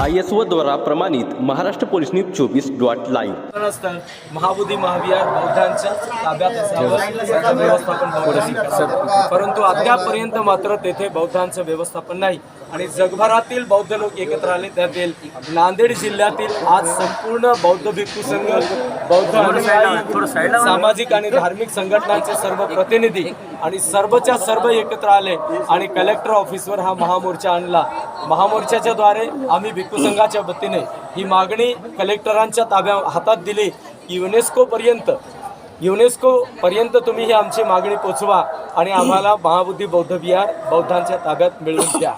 I S O द्वारा प्रमाणित Maharashtra police news चोवीस डॉट लाईव्ह. महाबोधी महाविहार बौद्धांच्या ताब्यात व्यवस्थापन परंतु अद्यापर्यंत मात्र तेथे बौद्धांचं व्यवस्थापन नाही. आणि जगभरातील बौद्ध लोक एकत्र आले. त्यातील नांदेड जिल्ह्यातील आज संपूर्ण बौद्ध भिक्खू संघ बौद्ध अनुयायी सामाजिक आणि धार्मिक संघटनांचे सर्व प्रतिनिधी आणि सर्वच्या सर्व एकत्र आले आणि कलेक्टर ऑफिसवर हा महामोर्चा आणला. महामोर्चाच्या द्वारे आम्ही भिक्खू संघाच्या वतीने ही मागणी कलेक्टरांच्या ताब्या हातात दिली. की युनेस्को पर्यंत युनेस्को पर्यंत तुम्ही ही आमची मागणी पोचवा आणि आम्हाला महाबुद्धी बौद्ध विहार बौद्धांच्या ताब्यात मिळवून द्या.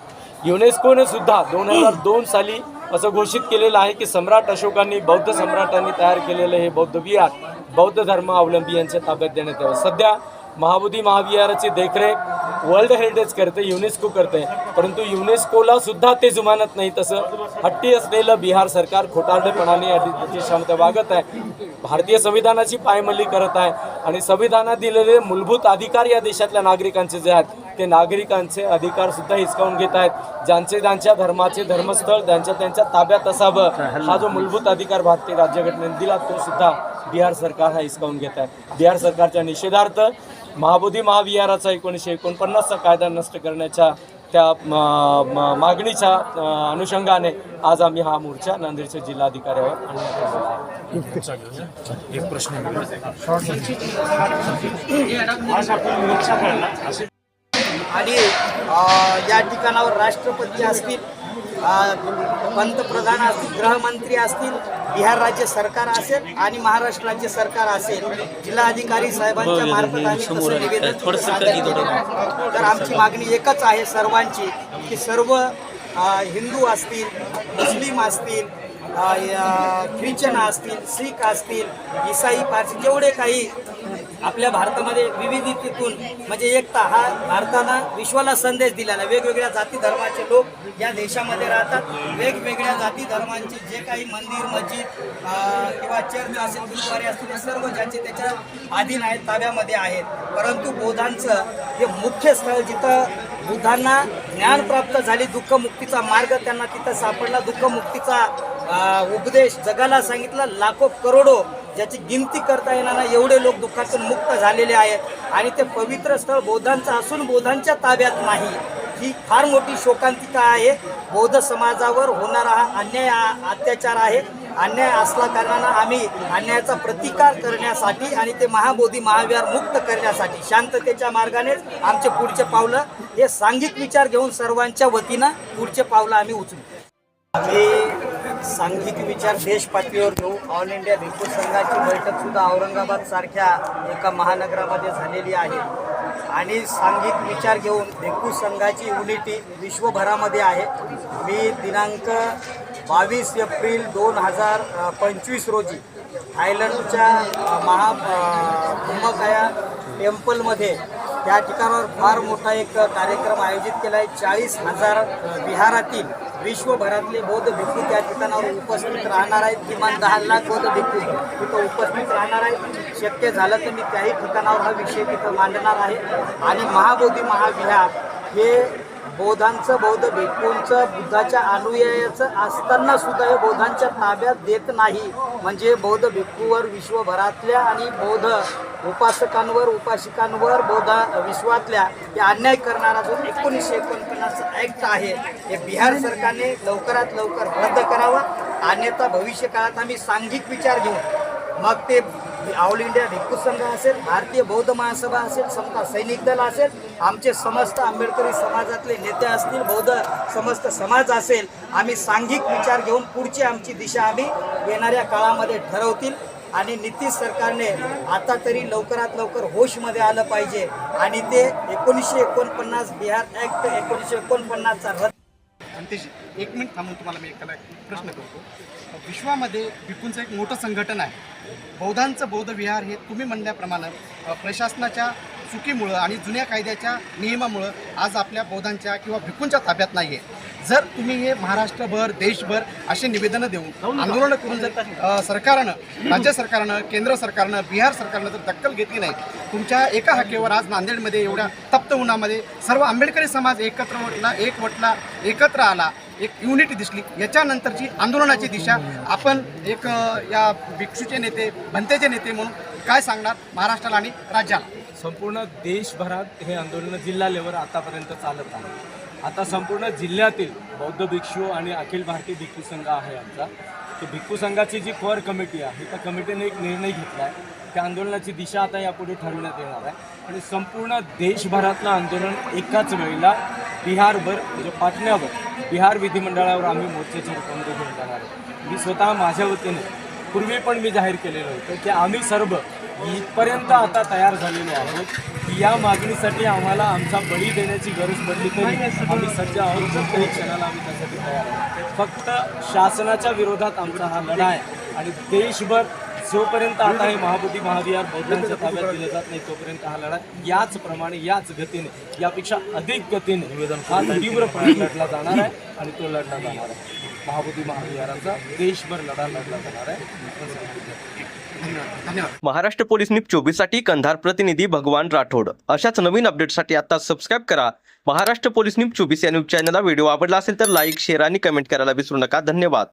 युनेस्कोने सुद्धा दोन हजार दोन साली असं घोषित केलेलं आहे की सम्राट अशोकांनी बौद्ध सम्राटांनी तयार केलेलं हे बौद्ध विहार बौद्ध धर्म अवलंबी यांच्या ताब्यात देण्यात यावं. सध्या महाबोधी महाविहाराची देखरेख वर्ल्ड हेरिटेज करते युनेस्को करते परंतु युनेस्कोला सुद्धा ते जुमानत नाही. तसं हट्टी असलेलं बिहार सरकार खोटारडेपणाने त्याची क्षमता वागत आहे. भारतीय संविधानाची पायमल्ली करत आहे आणि संविधानात दिलेले मूलभूत अधिकार या देशातल्या नागरिकांचे जे आहेत ते नागरिकांचे अधिकार सुद्धा हिसकावून घेत आहेत. ज्यांचे ज्यांच्या धर्माचे धर्मस्थळ त्यांच्या त्यांच्या ताब्यात असावं हा जो मूलभूत अधिकार भारतीय राज्यघटनेने दिला तो सुद्धा बिहार सरकार हा हिसकावून घेत आहे. बिहार सरकारच्या निषेधार्थ महाबोधी महाविहाराचा एकोणीसशे एकोणपन्नासचा कायदा नष्ट करण्याच्या त्या मागणीच्या अनुषंगाने आज आम्ही हा मोर्चा नांदेडच्या जिल्हाधिकाऱ्यावर आलेला आहे. आणि या ठिकाणावर राष्ट्रपती असतील पंतप्रधान असतील गृहमंत्री असतील बिहार राज्य सरकार असेल आणि महाराष्ट्र राज्य सरकार असेल जिल्हाधिकारी साहेबांच्या मार्फत आम्ही तसं निवेदन सादर केलं. तर आमची मागणी एकच आहे सर्वांची की सर्व हिंदू असतील मुस्लिम असतील ख्रिश्चन असतील सिख असतील इसाई पारसी जेवढे काही आपल्या भारतामध्ये विविधतेतून म्हणजे एकता हा भारतानं विश्वाला संदेश दिलेला वेगवेगळ्या जाती धर्माचे लोक या देशामध्ये राहतात. वेगवेगळ्या जाती धर्मांचे जे काही मंदिर मस्जिद किंवा चर्च असेल गुरुद्वारे असतील हे सर्व ज्यांचे त्याच्या अधीन आहेत ताब्यामध्ये आहेत. परंतु बौद्धांचं हे मुख्य स्थळ जिथं बुद्धांना ज्ञान प्राप्त झाली दुःखमुक्तीचा मार्ग त्यांना तिथं सापडला दुःखमुक्तीचा उपदेश जगाला सांगितला लाखो करोडो ज्याची गिनती करता येणार ना एवढे लोक दुःखातून मुक्त झालेले आहेत. आणि ते पवित्र स्थळ बौद्धांचं असून बौद्धांच्या ताब्यात नाही. ही फार मोठी शोकांतिका आहे. बौद्ध समाजावर होणारा हा अन्याय अत्याचार आहे. अन्याय असला कारणानं आम्ही अन्यायाचा प्रतिकार करण्यासाठी आणि ते महाबोधी महाविहार मुक्त करण्यासाठी शांततेच्या मार्गानेच आमचे पुढचे पावलं हे सांघिक विचार घेऊन सर्वांच्या वतीनं पुढचे पावलं आम्ही उचलू. आम्ही सांघिक विचार देश पातळीवर घेऊ ऑल इंडिया भिक्खू संघाची बैठक सुद्धा औरंगाबाद सारख्या एका महानगरामध्ये झालेली आहे. आणि सांघिक विचार घेऊन भिक्खू संघाची युनिटी विश्वभरामध्ये आहे. मी दिनांक बावीस एप्रिल दोन हजार पंचवीस रोजी थायलंडच्या महा कुंभकाया टेम्पलमध्ये त्या ठिकाणावर फार मोठा एक कार्यक्रम आयोजित केला आहे. चाळीस हजार बिहारातील विश्वभरातले बौद्ध भिक्खू त्या ठिकाणावर उपस्थित राहणार आहेत. किमान दहा लाख बौद्ध भिक्खू तिथं उपस्थित राहणार आहेत. शक्य झालं तर मी त्याही ठिकाणावर हा विषय तिथं मांडणार आहे. आणि महाबोधी महाविहार हे बौद्धांचं बौद्ध भिक्खूंचं बुद्धाच्या अनुयायाचं असताना सुद्धा हे बौद्धांच्या ताब्यात देत नाही. म्हणजे बौद्ध भिक्खूवर विश्वभरातल्या आणि बौद्ध उपासकांवर उपासिकांवर बौद्ध विश्वातल्या हे अन्याय करणारा जो एकोणीसशे एकोणपन्नास ॲक्ट आहे हे बिहार सरकारने लवकरात लवकर रद्द करावं. अन्यथा भविष्य काळात आम्ही सांघिक विचार घेऊ मग ते ऑल इंडिया भिक्खू संघ असेल भारतीय बौद्ध महासभा असेल समता सैनिक दल असेल आमचे समस्त आंबेडकरी समाजातले नेते असतील बौद्ध समस्त समाज असेल आम्ही सांघिक विचार घेऊन पुढची आमची दिशा आम्ही येणाऱ्या काळामध्ये ठरवतील. आणि नितीश सरकारने आता तरी लवकरात लवकर होशमध्ये आलं पाहिजे. आणि ते एकोणीसशे एकोणपन्नास बिहार ॲक्ट एकोणीसशे एकोणपन्नासचा रद्द आणि ते एक मिनिट थांबून तुम्हाला मी एकाला प्रश्न करतो. विश्वामध्ये भिकूंचं एक मोठं संघटन आहे. बौद्धांचं बौद्ध विहार हे तुम्ही म्हणल्याप्रमाणे प्रशासनाच्या चुकीमुळं आणि जुन्या कायद्याच्या नियमामुळं आज आपल्या बौद्धांच्या किंवा भिक्खूंच्या ताब्यात नाही आहे जर तुम्ही हे महाराष्ट्रभर देशभर असे निवेदनं देऊन आंदोलनं करून जर सरकारनं राज्य सरकारनं केंद्र सरकारनं बिहार सरकारनं जर दखल घेतली नाही तुमच्या एका हाकेवर आज नांदेडमध्ये एवढ्या तप्त उन्हामध्ये सर्व आंबेडकरी समाज एकत्र वटला एक वटला एकत्र आला एक युनिटी दिसली याच्यानंतरची आंदोलनाची दिशा आपण एक या भिक्षूचे नेते भंतेचे नेते म्हणून काय सांगणार महाराष्ट्राला आणि राज्याला? संपूर्ण देशभरात हे आंदोलन जिल्हा लेवल आतापर्यंत चालत आहे. आता संपूर्ण जिल्ह्यातील बौद्ध भिक्षू आणि अखिल भारतीय भिक्षू संघ आहे आमचा. तर भिक्षू संघाची जी कोर कमिटी आहे त्या कमिटीने एक निर्णय घेतला आहे. त्या आंदोलनाची दिशा आता यापुढे ठरवण्यात येणार आहे. आणि संपूर्ण देशभरातलं आंदोलन एकाच वेळेला बिहारभर म्हणजे पाटण्यावर बिहार विधिमंडळावर आम्ही मोर्चाच्या रूपामध्ये घेऊन जाणार आहे मी स्वतः माझ्या वतीने पूर्वी पण मी जाहीर केलेलं होतं की आम्ही सर्व इथपर्यंत आता तयार झालेलो आहोत. या मागणीसाठी आम्हाला आमचा बळी देण्याची गरज पडली तरी आम्ही सज्ज आहोत. प्रत्येक क्षणाला आम्ही त्यासाठी तयार आहोत. फक्त शासनाच्या विरोधात आमचा हा लढा आहे आणि देशभर जोपर्यंत आता हे महाबोधी महाविहार बौद्धांच्या ताब्यात दिलं जात नाही तोपर्यंत हा लढा याचप्रमाणे याच गतीने यापेक्षा अधिक गतीने हा तीव्रपणे लढला जाणार आहे आणि तो लढला जाणार आहे. महाबोधी महाविहाराचा देशभर लढा लढला जाणार आहे. धन्यवाद. महाराष्ट्र पोलीस न्यूज चोवीससाठी कंधार प्रतिनिधी भगवान राठोड. अशाच नवीन अपडेटसाठी आता सबस्क्राईब करा. महाराष्ट्र पोलीस न्यूज चोवीस या न्यूज चॅनलला व्हिडिओ आवडला असेल तर लाईक शेअर आणि कमेंट करायला विसरू नका. धन्यवाद.